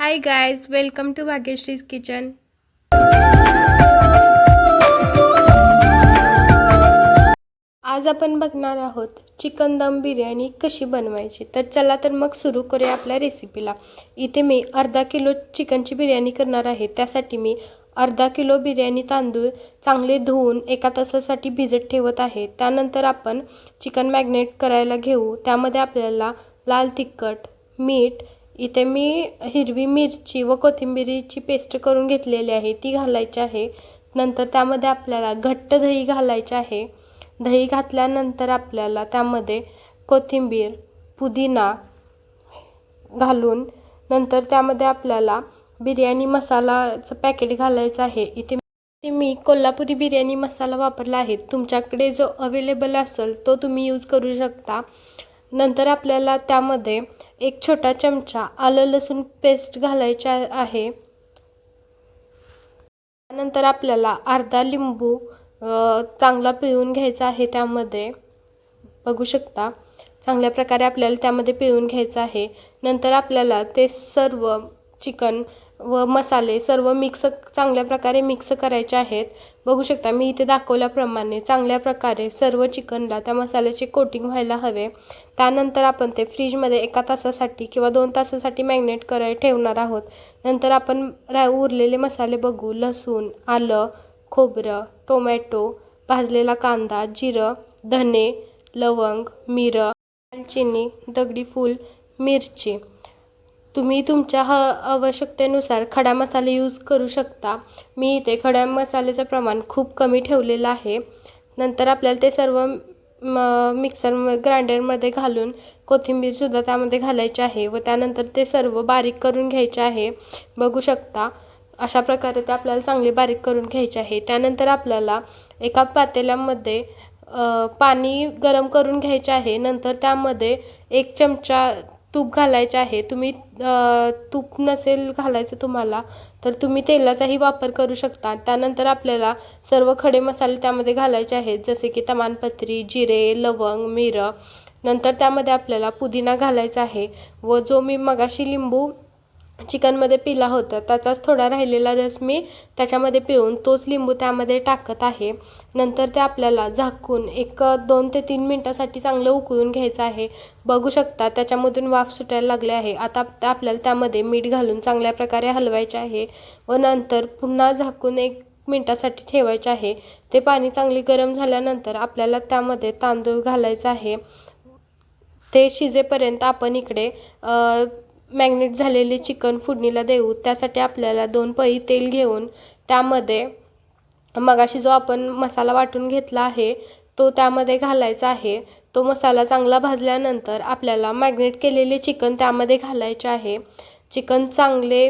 Hi guys welcome to Bhagyashree's kitchen आज आपण बघणार आहोत चिकन दम बिर्याणी कशी बनवायची. तर चला तर मग सुरू करूया आपल्या रेसिपीला इथे मी अर्धा किलो चिकनची बिर्याणी करणार आहे. त्यासाठी मी अर्धा किलो बिर्याणी तांदूळ चांगले धुवून एका तासासाठी भिजत ठेवत आहे. त्यानंतर आपण चिकन मॅग्नेट करायला घेऊ. त्यामध्ये आपल्याला लाल तिखट मीठ इथे मी हिरवी मिरची व कोथिंबिरीची पेस्ट करून घेतलेली आहे ती घालायची आहे. नंतर त्यामध्ये आपल्याला घट्ट दही घालायचे आहे. दही घातल्यानंतर आपल्याला त्यामध्ये कोथिंबीर पुदिना घालून नंतर त्यामध्ये आपल्याला बिर्याणी मसालाचं पॅकेट घालायचं आहे. इथे ते मी कोल्हापुरी बिर्याणी मसाला वापरला आहे. तुमच्याकडे जो अवेलेबल असेल तो तुम्ही यूज करू शकता. नंतर आपल्याला त्यामध्ये एक छोटा चमचा आलं लसूण पेस्ट घालायचा आहे. त्यानंतर आपल्याला अर्धा लिंबू चांगला पिळून घ्यायचा आहे त्यामध्ये. बघू शकता चांगल्या प्रकारे आपल्याला त्यामध्ये पिळून घ्यायचं आहे. नंतर आपल्याला ते सर्व चिकन व मसाले सर्व मिक्स चांगल्या प्रकारे मिक्स करायचे आहेत. बघू शकता मी इथे दाखवल्याप्रमाणे चांगल्या प्रकारे सर्व चिकनला त्या मसाल्याचे कोटिंग व्हायला हवे. त्यानंतर आपण ते फ्रीजमध्ये एका तासासाठी किंवा दोन तासासाठी मॅग्नेट कराय ठेवणार आहोत. नंतर आपण रा उरलेले मसाले बघू. लसूण आलं खोबरं टोमॅटो भाजलेला कांदा जिरं धने लवंग मिरं दालचिनी दगडी फूल मिरची. तुम्ही तुमच्या ह आवश्यकतेनुसार खडा मसाले यूज करू शकता. मी इथे खड्या मसाल्याचं प्रमाण खूप कमी ठेवलेलं आहे. नंतर आपल्याला ते सर्व म मिक्सर ग्राइंडरमध्ये घालून कोथिंबीरसुद्धा त्यामध्ये घालायची आहे व त्यानंतर ते सर्व बारीक करून घ्यायचे आहे. बघू शकता अशा प्रकारे ते आपल्याला चांगले बारीक करून घ्यायचे आहे. त्यानंतर आपल्याला एका पातेल्यामध्ये पाणी गरम करून घ्यायचे आहे. नंतर त्यामध्ये एक चमचा तूप घालायचे आहे. तुम्ही तूप नसेल घालायचं तुम्हाला तर तुम्ही तेलाचाही वापर करू शकता. त्यानंतर आपल्याला सर्व खडे मसाले त्यामध्ये घालायचे आहेत. जसे की तमानपत्री जिरे लवंग मिरं. नंतर त्यामध्ये आपल्याला पुदिना घालायचा आहे. व जो मी मगाशी लिंबू चिकनमध्ये पिला होता. त्याचाच थोडा राहिलेला रस मी त्याच्यामध्ये पिळून तोच लिंबू त्यामध्ये टाकत आहे. नंतर ते आपल्याला झाकून एक दोन ते तीन मिनटासाठी चांगलं उकळून घ्यायचं आहे. बघू शकता त्याच्यामधून वाफ सुटायला लागले आहे. आता आपल्याला त्यामध्ये मीठ घालून चांगल्या प्रकारे हलवायचे आहे व नंतर पुन्हा झाकून एक मिनटासाठी ठेवायचे आहे. ते पाणी चांगली गरम झाल्यानंतर आपल्याला त्यामध्ये तांदूळ घालायचा आहे. ते शिजेपर्यंत आपण इकडे मॅग्नेट झालेले चिकन फोडणीला देऊ. त्यासाठी आपल्याला दोन पळी तेल घेऊन त्यामध्ये मगाशी जो आपण मसाला वाटून घेतला आहे तो त्यामध्ये घालायचा आहे. तो मसाला चांगला भाजल्यानंतर आपल्याला मॅग्नेट केलेले चिकन त्यामध्ये घालायचे आहे. चिकन चांगले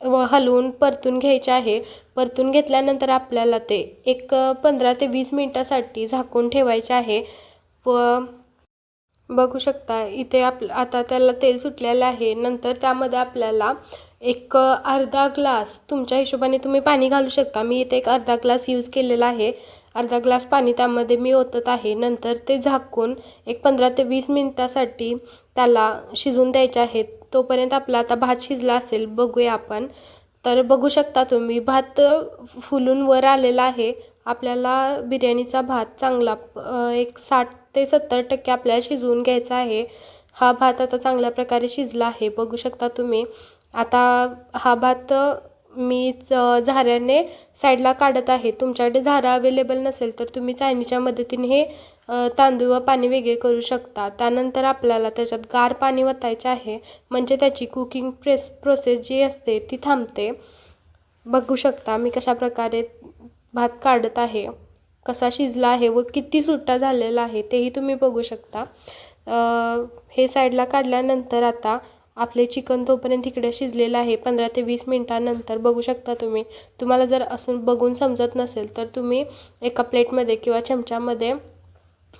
व हलवून परतून घ्यायचे आहे. परतून घेतल्यानंतर आपल्याला ते एक पंधरा ते वीस मिनटासाठी झाकून ठेवायचे आहे. व बघू शकता. इथे आप आता त्याला तेल सुटलेलं आहे. नंतर त्यामध्ये आपल्याला एक अर्धा ग्लास तुमच्या हिशोबाने तुम्ही पाणी घालू शकता. मी इथे एक अर्धा ग्लास यूज केलेला आहे. अर्धा ग्लास पाणी त्यामध्ये मी ओतत आहे. नंतर ते झाकून एक पंधरा ते वीस मिनटासाठी त्याला शिजून द्यायचे आहेत. तोपर्यंत आपला आता भात शिजला असेल. बघूया आपण. तर बघू शकता तुम्ही भात फुलून वर आलेला आहे. आपल्याला बिर्याणीचा भात चांगला एक साठ ते सत्तर टक्के आपल्याला शिजवून घ्यायचा आहे. हा भात आता चांगल्या प्रकारे शिजला आहे बघू शकता तुम्ही. आता हा भात मी झाऱ्याने साईडला काढत आहे. तुमच्याकडे झारा अवेलेबल नसेल तर तुम्ही चायनीच्या मदतीने हे तांदूळ व पाणी वेगळे करू शकता. त्यानंतर आपल्याला त्याच्यात गार पाणी वतायचे आहे. म्हणजे त्याची कुकिंग प्रेस प्रोसेस जी असते ती थांबते. बघू शकता मी कशा प्रकारे भात काढत आहे. कसा शिजला आहे व किती सुट्टा झालेला आहे तेही तुम्ही बघू शकता. हे साईडला काढल्यानंतर आता आपले चिकन तोपर्यंत इकडे शिजलेलं आहे. पंधरा ते वीस मिनटानंतर बघू शकता तुम्ही. तुम्हाला जर असून बघून समजत नसेल तर तुम्ही एका प्लेटमध्ये किंवा चमच्यामध्ये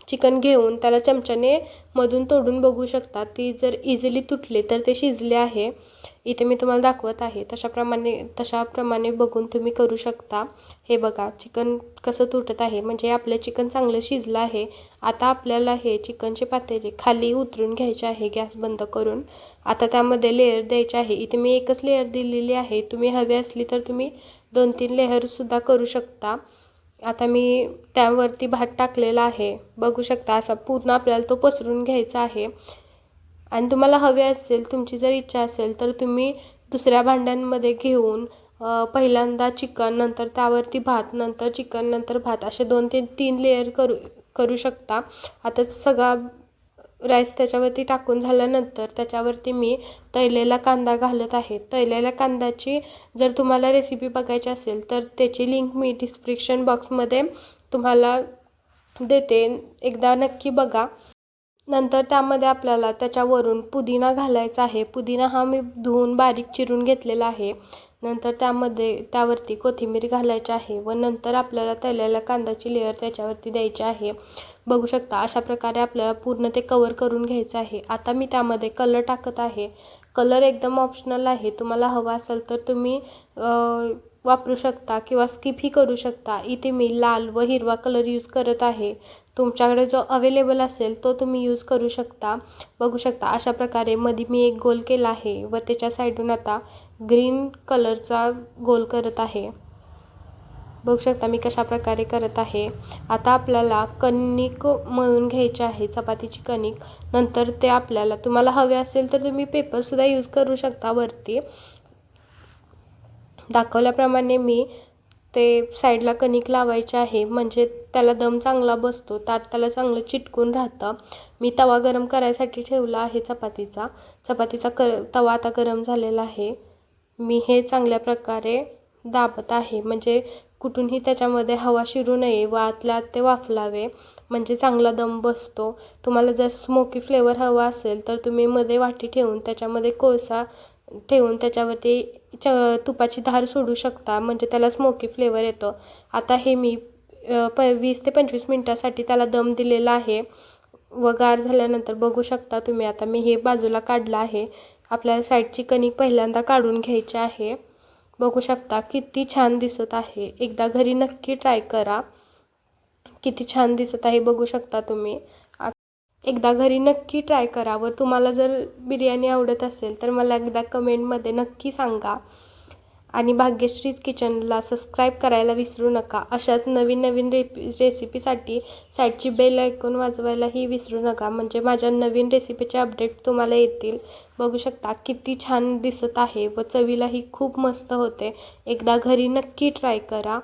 चिकन घेऊन त्याला चमच्याने मधून तोडून बघू शकता. ती जर इझिली तुटली तर ते शिजले आहे. इथे मी तुम्हाला दाखवत आहे. तशाप्रमाणे तशाप्रमाणे बघून तुम्ही करू शकता. हे बघा चिकन कसं तुटत आहे. म्हणजे आपलं चिकन चांगलं शिजलं आहे. आता आपल्याला हे चिकनचे पातेले खाली उतरून घ्यायचे आहे गॅस बंद करून. आता त्यामध्ये लेअर द्यायचे आहे. इथे मी एकच लेअर दिलेली आहे. तुम्ही हवी असली तर तुम्ही दोन तीन लेअरसुद्धा करू शकता. आता मी त्यावरती भात टाकलेला आहे. बघू शकता असा पूर्ण आपल्याला तो पसरून घ्यायचा आहे. आणि तुम्हाला हवे असेल तुमची जर इच्छा असेल तर तुम्ही दुसऱ्या भांड्यांमध्ये घेऊन पहिल्यांदा चिकन नंतर त्यावरती भात नंतर चिकन नंतर भात असे दोन ते तीन लेअर करू करू शकता. आता सगळा राईस त्याच्यावरती टाकून झाल्यानंतर त्याच्यावरती मी तळलेला कांदा घालत आहे. तळलेल्या कांद्याची जर तुम्हाला रेसिपी बघायची असेल तर त्याची लिंक मी डिस्क्रिप्शन बॉक्समध्ये तुम्हाला देते. एकदा नक्की बघा. नंतर त्यामध्ये आपल्याला त्याच्यावरून पुदिना घालायचा आहे. पुदिना हा मी धुवून बारीक चिरून घेतलेला आहे. नंतर त्यामध्ये त्यावरती कोथिंबीर घालायची आहे व नंतर आपल्याला तळलेल्या कांद्याची लेअर त्याच्यावरती द्यायची आहे. बघू शकता. अशा प्रकारे आपल्याला पूर्ण ते कवर करून घ्यायचं आहे. आता मी त्यामध्ये कलर टाकत आहे. कलर एकदम ऑप्शनल आहे. तुम्हाला हवा असेल तर तुम्ही वापरू शकता किंवा स्किपही करू शकता. इथे मी लाल व हिरवा कलर यूज करत आहे. तुमच्याकडे जो अवेलेबल असेल तो तुम्ही यूज करू शकता. बघू शकता. अशा प्रकारे मध्ये मी एक गोल केला आहे व त्याच्या साईडून आता ग्रीन कलरचा गोल करत आहे. बघू शकता मी कशा प्रकारे करत आहे. आता आपल्याला कणिक मळून घ्यायची आहे चपातीची कणिक. नंतर ते आपल्याला तुम्हाला हवे असेल तर तुम्ही पेपरसुद्धा यूज करू शकता वरती. दाखवल्याप्रमाणे मी ते साईडला कणिक लावायचे आहे. म्हणजे त्याला दम चांगला बसतो ताट त्याला चांगलं चिटकून राहतं. मी तवा गरम करायसाठी ठेवला आहे चपातीचा. चपातीचा क तवा आता गरम झालेला आहे. मी हे चांगल्या प्रकारे दाबत आहे. म्हणजे कुठूनही त्याच्यामध्ये हवा शिरू नये व आतल्या आत ते वाफलावे. म्हणजे चांगला दम बसतो. तुम्हाला जर स्मोकी फ्लेवर हवा असेल तर तुम्ही मध्ये वाटी ठेवून त्याच्यामध्ये कोळसा ठेवून त्याच्यावरती च तुपाची धार सोडू शकता. म्हणजे त्याला स्मोकी फ्लेवर येतो. आता हे मी प वीस ते पंचवीस मिनटासाठी त्याला दम दिलेला आहे. व गार झाल्यानंतर बघू शकता तुम्ही. आता मी हे बाजूला काढलं आहे. आपल्याला साईडची कणिक पहिल्यांदा काढून घ्यायची आहे. बघू शकता किती छान दिसत आहे. एकदा घरी नक्की ट्राय करा. किती छान दिसत आहे बघू शकता तुम्ही. एकदा घरी नक्की ट्राय करा. व तुम्हाला जर बिर्याणी आवडत असेल तर मला एकदा कमेंटमध्ये नक्की सांगा. आणि भाग्यश्रीज किचनला सबस्क्राईब करायला विसरू नका. अशाच नवीन नवीन रेपी रेसिपीसाठी साईडची बेल ऐकून वाजवायलाही विसरू नका. म्हणजे माझ्या नवीन रेसिपीचे अपडेट तुम्हाला येतील. बघू शकता किती छान दिसत आहे व चवीलाही खूप मस्त होते. एकदा घरी नक्की ट्राय करा.